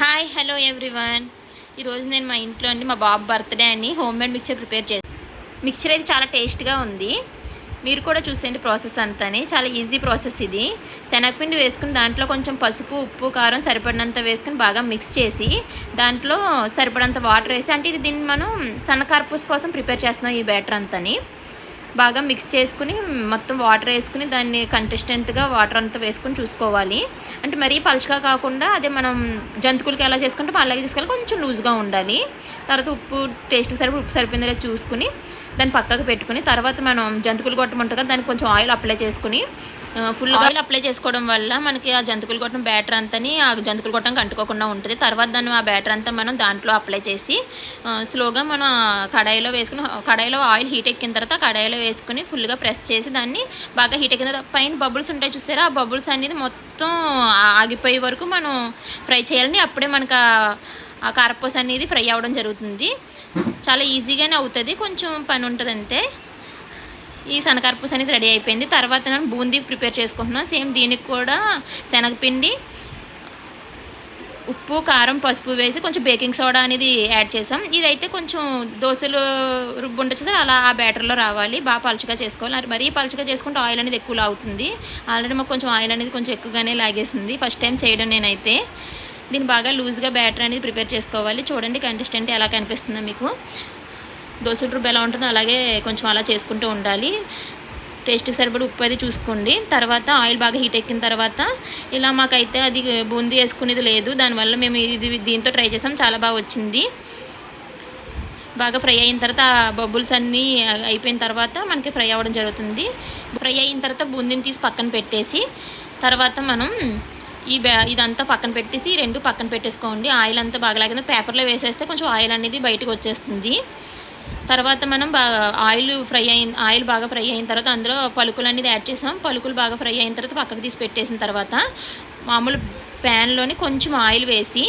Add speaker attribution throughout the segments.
Speaker 1: Hi hello everyone ఈరోజు నేను మా ఇంట్లో అండి మా బాబు బర్త్డే అని హోమ్ మేడ్ మిక్చర్ ప్రిపేర్ చేసి మిక్చర్ అయితే చాలా టేస్ట్గా ఉంది. మీరు కూడా చూసేయండి ప్రాసెస్ అంతని. చాలా ఈజీ ప్రాసెస్ ఇది. శనగపిండి వేసుకుని దాంట్లో కొంచెం పసుపు ఉప్పు కారం సరిపడినంత వేసుకుని బాగా మిక్స్ చేసి దాంట్లో సరిపడంత వాటర్ వేసి అంటే ఇది దీన్ని మనం సన్నకార్పూస్ కోసం ప్రిపేర్ చేస్తున్నాం ఈ బ్యాటర్ అంతని. బాగా మిక్స్ చేసుకుని మొత్తం వాటర్ వేసుకుని దాన్ని కంటెస్టెంట్గా వాటర్ అంతా వేసుకుని చూసుకోవాలి. అంటే మరీ పలుచగా కాకుండా అదే మనం జంతువులకి ఎలా చేసుకుంటే అలాగే చేసుకోవాలి కొంచెం లూజ్గా ఉండాలి. తర్వాత ఉప్పు టేస్ట్ సరిపడి ఉప్పు సరిపోయిందో చూసుకుని దాన్ని పక్కకు పెట్టుకుని తర్వాత మనం జంతువులు కొట్టమంటుంది కదా దానికి కొంచెం ఆయిల్ అప్లై చేసుకుని ఫుల్ ఆయిల్ అప్లై చేసుకోవడం వల్ల మనకి ఆ జంతుకులు కొట్టడం బ్యాటర్ అంతని ఆ జంతుకులు కొట్టడం అంటుకోకుండా ఉంటుంది. తర్వాత దాన్ని ఆ బ్యాటర్ అంతా మనం దాంట్లో అప్లై చేసి స్లోగా మనం కడాయిలో వేసుకుని కడాయిలో ఆయిల్ హీట్ ఎక్కిన తర్వాత కడాయిలో వేసుకుని ఫుల్గా ప్రెస్ చేసి దాన్ని బాగా హీట్ ఎక్కిన తర్వాత పైన బబుల్స్ ఉంటాయి చూసారా? ఆ బబుల్స్ అనేది మొత్తం ఆగిపోయే వరకు మనం ఫ్రై చేయాలని అప్పుడే మనకు ఆ- ఆ కారపూస అనేది ఫ్రై అవ్వడం జరుగుతుంది. చాలా ఈజీగానే అవుతుంది. కొంచెం పని ఉంటుంది అంతే ఈ శనగకారపూస అనేది రెడీ అయిపోయింది. తర్వాత నేను బూందీ ప్రిపేర్ చేసుకుంటున్నాను సేమ్ దీనికి కూడా శనగపిండి ఉప్పు కారం పసుపు వేసి కొంచెం బేకింగ్ సోడా అనేది యాడ్ చేసాం. ఇదైతే కొంచెం దోశలు రుబ్బు ఉండొచ్చు సార్ అలా ఆ బ్యాటర్లో రావాలి. బాగా పలుచగా చేసుకోవాలి. మరీ పలుచగా చేసుకుంటే ఆయిల్ అనేది ఎక్కువ లాగుతుంది. ఆల్రెడీ మాకు కొంచెం ఆయిల్ అనేది కొంచెం ఎక్కువగానే లాగేసింది. ఫస్ట్ టైం చేయడం నేనైతే. దీన్ని బాగా లూజ్గా బ్యాటర్ అనేది ప్రిపేర్ చేసుకోవాలి. చూడండి కంటెస్టెంట్ ఎలా కనిపిస్తుందో మీకు. దోశ ట్రూప్ ఎలా ఉంటుందో అలాగే కొంచెం అలా చేసుకుంటూ ఉండాలి. టేస్ట్కి సరిపడి ఉప్పు అది చూసుకోండి. తర్వాత ఆయిల్ బాగా హీట్ ఎక్కిన తర్వాత ఇలా మాకైతే అది బూందీ వేసుకునేది లేదు. దానివల్ల మేము ఇది దీంతో ట్రై చేసాం. చాలా బాగా వచ్చింది. బాగా ఫ్రై అయిన తర్వాత ఆ బబుల్స్ అన్నీ అయిపోయిన తర్వాత మనకి ఫ్రై అవ్వడం జరుగుతుంది. ఫ్రై అయిన తర్వాత బూందీని తీసి పక్కన పెట్టేసి తర్వాత మనం ఈ బ్యా ఇదంతా పక్కన పెట్టేసి రెండు పక్కన పెట్టేసుకోండి. ఆయిల్ అంతా బాగా లాగింది. పేపర్లో వేసేస్తే కొంచెం ఆయిల్ అనేది బయటకు వచ్చేస్తుంది. తర్వాత మనం బాగా ఆయిల్ ఫ్రై అయిన ఆయిల్ బాగా ఫ్రై అయిన తర్వాత అందులో పలుకులు అనేది యాడ్ చేసాం. పలుకులు బాగా ఫ్రై అయిన తర్వాత పక్కకు తీసి పెట్టేసిన తర్వాత మామూలు ప్యాన్లోని కొంచెం ఆయిల్ వేసి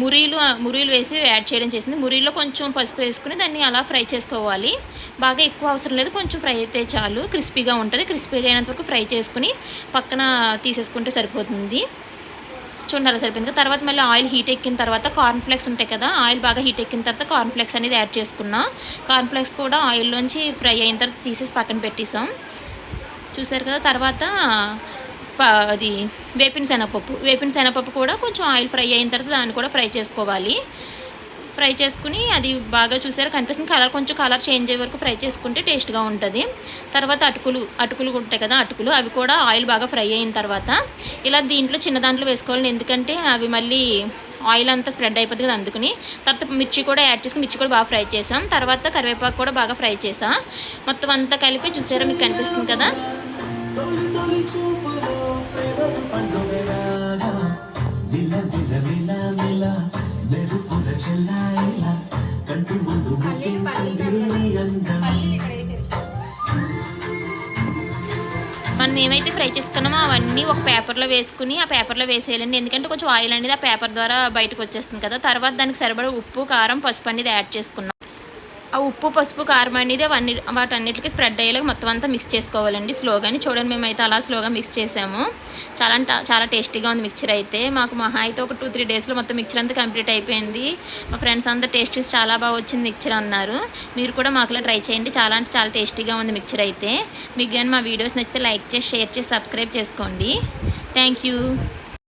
Speaker 1: మురీలు మురీలు వేసి యాడ్ చేయడం చేసింది. మురీలో కొంచెం పసుపు వేసుకుని దాన్ని అలా ఫ్రై చేసుకోవాలి. బాగా ఎక్కువ అవసరం లేదు. కొంచెం ఫ్రై అయితే చాలు. క్రిస్పీగా ఉంటుంది. క్రిస్పీగా అయినంత వరకు ఫ్రై చేసుకుని పక్కన తీసేసుకుంటే సరిపోతుంది. చూడండి అలా సరిపోయింది. తర్వాత మళ్ళీ ఆయిల్ హీట్ ఎక్కిన తర్వాత కార్న్ఫ్లెక్స్ ఉంటాయి కదా ఆయిల్ బాగా హీట్ ఎక్కిన తర్వాత కార్న్ఫ్లెక్స్ అనేది యాడ్ చేసుకున్నా. కార్న్ఫ్లెక్స్ కూడా ఆయిల్లోంచి ఫ్రై అయిన తర్వాత తీసేసి పక్కన పెట్టేసాం. చూసారు కదా తర్వాత అది వేపిన శనగపప్పు. వేపిన శనగపప్పు కూడా కొంచెం ఆయిల్ ఫ్రై అయిన తర్వాత దాన్ని కూడా ఫ్రై చేసుకోవాలి. ఫ్రై చేసుకుని అది బాగా చూసారు? కనిపిస్తుంది. కలర్ కొంచెం కలర్ చేంజ్ అయ్యే వరకు ఫ్రై చేసుకుంటే టేస్ట్గా ఉంటుంది. తర్వాత అటుకులు అటుకులు ఉంటాయి కదా అటుకులు. అవి కూడా ఆయిల్ బాగా ఫ్రై అయిన తర్వాత ఇలా దీంట్లో చిన్న దాంట్లో వేసుకోవాలి ఎందుకంటే అవి మళ్ళీ ఆయిల్ అంతా స్ప్రెడ్ అయిపోతుంది కదా అందుకుని. తర్వాత మిర్చి కూడా యాడ్ చేసుకుని మిర్చి కూడా బాగా ఫ్రై చేసాం. తర్వాత కరివేపాకు కూడా బాగా ఫ్రై చేసాం. మొత్తం అంతా కలిపి చూసారా? మీకు కనిపిస్తుంది కదా?
Speaker 2: మెరు చెల్లాయిలా కంటి ముందు అందం.
Speaker 1: మనం ఏమైతే ఫ్రై చేసుకున్నామో అవన్నీ ఒక పేపర్లో వేసుకుని ఆ పేపర్లో వేసేయాలండి. ఎందుకంటే కొంచెం ఆయిల్ అనేది ఆ పేపర్ ద్వారా బయటకు వచ్చేస్తుంది కదా. తర్వాత దానికి సరిపడా ఉప్పు కారం పసుపు అనేది యాడ్ చేసుకున్నాం. ఆ ఉప్పు పసుపు కారం అనేది అవన్నీ వాటన్నిటికీ స్ప్రెడ్ అయ్యేలాగా మొత్తం అంతా మిక్స్ చేసుకోవాలండి. స్లోగాని చూడండి మేమైతే అలా స్లోగా మిక్స్ చేసాము. చాలా అంటే చాలా టేస్టీగా ఉంది మిక్చర్ అయితే. మాకు మహా అయితే ఒక టూ త్రీ డేస్లో మొత్తం మిక్చర్ అంతా కంప్లీట్ అయిపోయింది. మా ఫ్రెండ్స్ అంతా టేస్ట్ చూసి చాలా బాగా వచ్చింది మిక్చర్ అన్నారు. మీరు కూడా మాకులా ట్రై చేయండి. చాలా అంటే చాలా టేస్టీగా ఉంది మిక్చర్ అయితే. మీకు కానీ మా వీడియోస్ నచ్చితే లైక్ చేసి షేర్ చేసి సబ్స్క్రైబ్ చేసుకోండి. Thank you